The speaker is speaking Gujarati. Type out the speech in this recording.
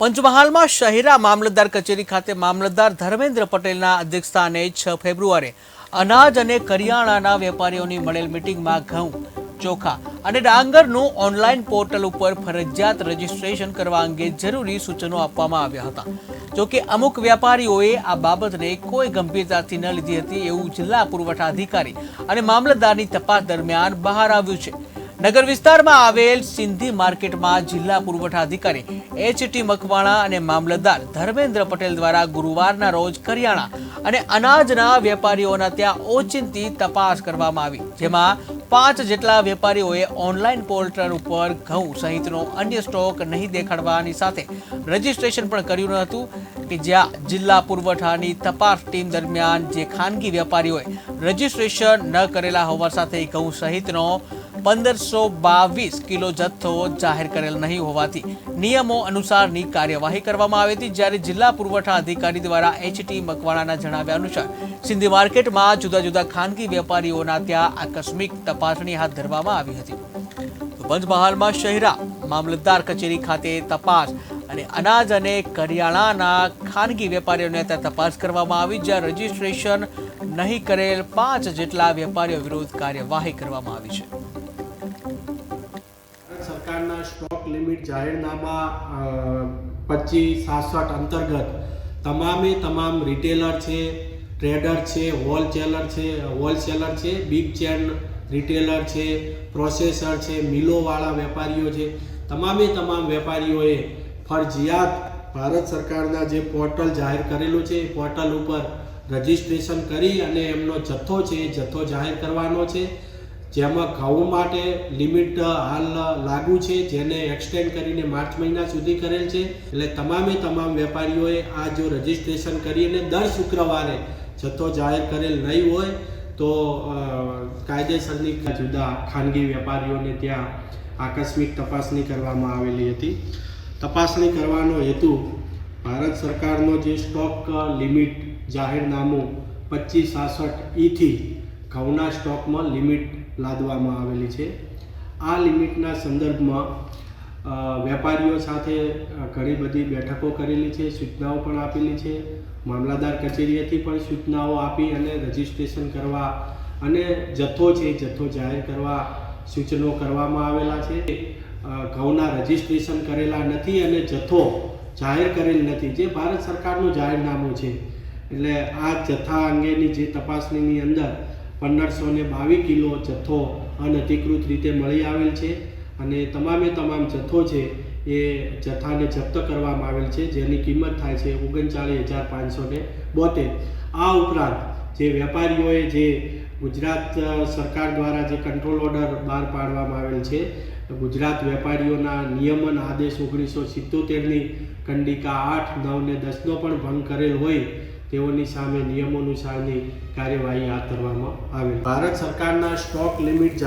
પંચમહાલમાં શહેરા મામલતદાર કચેરી ખાતે મામલતદાર ધર્મેન્દ્ર પટેલના અધ્યક્ષસ્થાને છ ફેબ્રુઆરી અનાજ અને કરિયાણાના વેપારીઓની મળેલ મિટિંગમાં ઘઉં, ચોખા અને ડાંગરનું ઓનલાઈન પોર્ટલ ઉપર ફરજિયાત રજીસ્ટ્રેશન કરવા અંગે જરૂરી સૂચનો આપવામાં આવ્યા હતા. જોકે અમુક વેપારીઓએ આ બાબતને કોઈ ગંભીરતાથી ન લીધી હતી એવું જિલ્લા પુરવઠા અધિકારી અને મામલતદારની તપાસ દરમિયાન બહાર આવ્યું છે. નગર વિસ્તારમાં આવેલ સિંધી માર્કેટમાં જિલ્લા પુરવઠા અધિકારી એચ ટી મકવાણા અને મામલતદાર ધર્મેન્દ્ર પટેલ દ્વારા ગુરુવારના રોજ કરિયાણા અને અનાજના વેપારીઓના ત્યાં ઓચિંતી તપાસ કરવામાં આવી, જેમાં પાંચ જેટલા વેપારીઓએ ઓનલાઈન પોર્ટલ ઉપર ઘઉં સહિતનો અન્ય સ્ટોક નહીં દેખાડવાની સાથે રજીસ્ટ્રેશન પણ કર્યું હતું કે જ્યાં જિલ્લા પુરવઠાની તપાસ ટીમ દરમિયાન જે ખાનગી વેપારીઓએ રજીસ્ટ્રેશન ન કરેલા હોવા સાથે ઘઉં સહિતનો પંદરસો બાવીસ કિલો જથ્થો જાહેર કરેલ નહીં હોવાથી નિયમો અનુસારની કાર્યવાહી કરવામાં આવી હતી, જ્યારે જિલ્લા પુરવઠા અધિકારી દ્વારા એચટી મકવાણાના જણાવ્યા અનુસાર સિંધી માર્કેટમાં જુદા જુદા ખાનગી વેપારીઓના ત્યાં આકસ્મિક તપાસણી હાથ ધરવામાં આવી હતી. પંચમહાલમાં શહેરા, મામલતદાર કચેરી ખાતે તપાસ અને અનાજ અને કરિયાણાના ખાનગી વેપારીઓને ત્યાં તપાસ કરવામાં આવી, જ્યાં રજીસ્ટ્રેશન નહીં કરેલ પાંચ જેટલા વેપારીઓ વિરુદ્ધ કાર્યવાહી કરવામાં આવી છે. સરકારના સ્ટોક લિમિટ જાહેરનામા પચીસ, સાસઠ અંતર્ગત તમામે તમામ રિટેલર છે, ટ્રેડર છે, હોલસેલર છે હોલસેલર છે બિગ ચેન રિટેલર છે પ્રોસેસર છે, મિલોવાળા વેપારીઓ છે, તમામે તમામ વેપારીઓએ ફરજિયાત ભારત સરકારના જે પોર્ટલ જાહેર કરેલું છે, એ પોર્ટલ ઉપર રજિસ્ટ્રેશન કરી અને એમનો જથ્થો છે, એ જથ્થો જાહેર કરવાનો છે. જેમાં ઘઉં માટે લિમિટ હાલ લાગુ છે, જેને એક્સટેન્ડ કરીને માર્ચ મહિના સુધી કરેલ છે. એટલે તમામે તમામ વેપારીઓએ આ જો રજીસ્ટ્રેશન કરીને દર શુક્રવારે જથ્થો જાહેર કરેલ નહીં હોય, તો કાયદેસરની જુદા ખાનગી વેપારીઓને ત્યાં આકસ્મિક તપાસણી કરવામાં આવેલી હતી. તપાસણી કરવાનો હેતુ ભારત સરકારનો જે સ્ટોક લિમિટ જાહેરનામું પચીસ, સાસઠ ઈથી ઘઉંના સ્ટોકમાં લિમિટ લાદવામાં આવેલી છે. આ લિમિટના સંદર્ભમાં વેપારીઓ સાથે ઘણી બધી બેઠકો કરેલી છે, સૂચનાઓ પણ આપેલી છે. મામલાદાર કચેરીએથી પણ સૂચનાઓ આપી અને રજીસ્ટ્રેશન કરવા અને જથ્થો છે જથ્થો જાહેર કરવા સૂચનો કરવામાં આવેલા છે. ઘઉંના રજીસ્ટ્રેશન કરેલા નથી અને જથ્થો જાહેર કરેલ નથી. જે ભારત સરકારનું જાહેરનામું છે. એટલે આ જથ્થા અંગેની જે તપાસણીની અંદર પંદરસો ને બાવીસ કિલો જથ્થો અનધિકૃત રીતે મળી આવેલ છે અને તમામે તમામ જથ્થો છે એ જથ્થાને જપ્ત કરવામાં આવેલ છે, જેની કિંમત થાય છે ઓગણચાળીસ હજાર પાંચસો ને બોતેર. આ ઉપરાંત જે વેપારીઓએ જે ગુજરાત સરકાર દ્વારા જે કંટ્રોલ ઓર્ડર બહાર પાડવામાં આવેલ છે, ગુજરાત વેપારીઓના નિયમન આદેશ ઓગણીસો સિત્તોતેરની કંડિકા આઠ નવ ને દસનો પણ ભંગ કરેલ હોય તેઓની સામે નિયમો અનુસારની કાર્યવાહી હાથ ધરવામાં આવી ભારત સરકારના સ્ટોક લિમિટ